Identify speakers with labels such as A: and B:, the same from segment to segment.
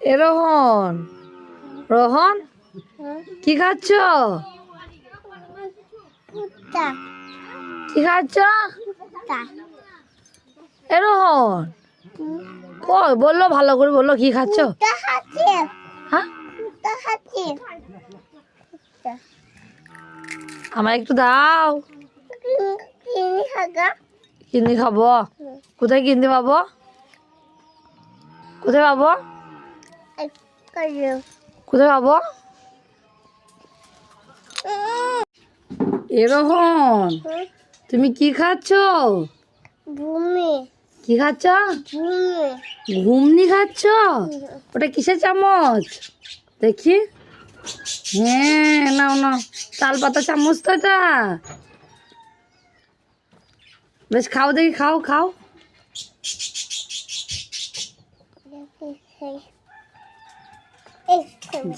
A: এ রোহন। রোহন কি খাচ্ছ? কি খাচ্ছ? এ রোহন। কই বলল ভালো করে বলল কি খাচ্ছ? হ্যাঁ? আমার একটু দাও। কিনে খাব। কোথায় কিনতে পাবো? কোথায় পাবো? কোথায় পাবো এ রোহন তুমি কি খাচ্ছ? কি খাচ্ছ? ঘুমনি খাচ্ছ? ওটা কিসের চামচ? দেখি। হ্যাঁ নাও নাও। তাল পাতা চামচ তো এটা। বেশ খাও দেখি খাও খাও।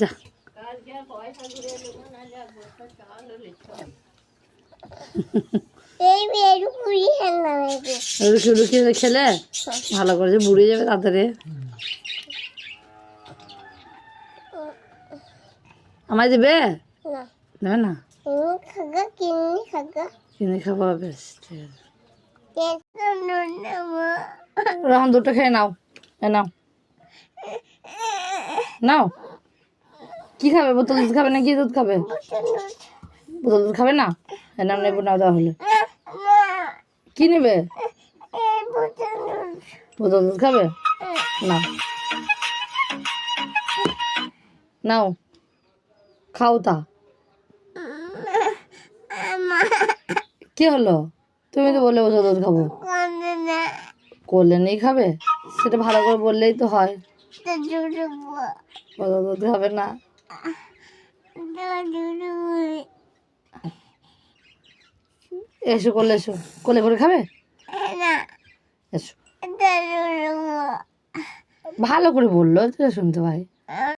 A: যা। রুখি খেলে? ভালো করে বুড়ে যাবে তাড়াতাড়ি আমায় দেবে?
B: না।
A: দেবে না? কিনে খাব বেশ রহন দুটো খেয়ে নাও নাও। নাও। কি খাবে? বোতল দুধ খাবে না কি দুধ খাবে? বোতল দুধ খাবে না? নাম নেব নাও তাহলে। কি নেবে? বোতল দুধ খাবে? না। নাও। খাও তা। কি হলো? তুমি তো বললে বোতল দুধ খাব। করলে নেই খাবে? সেটা ভালো করে বললেই তো হয়। বোতল দুধ খাবে না। এসো করলে এসো। কলে করে খাবে? এসো। ভালো করে বলল তো শুনতে ভাই।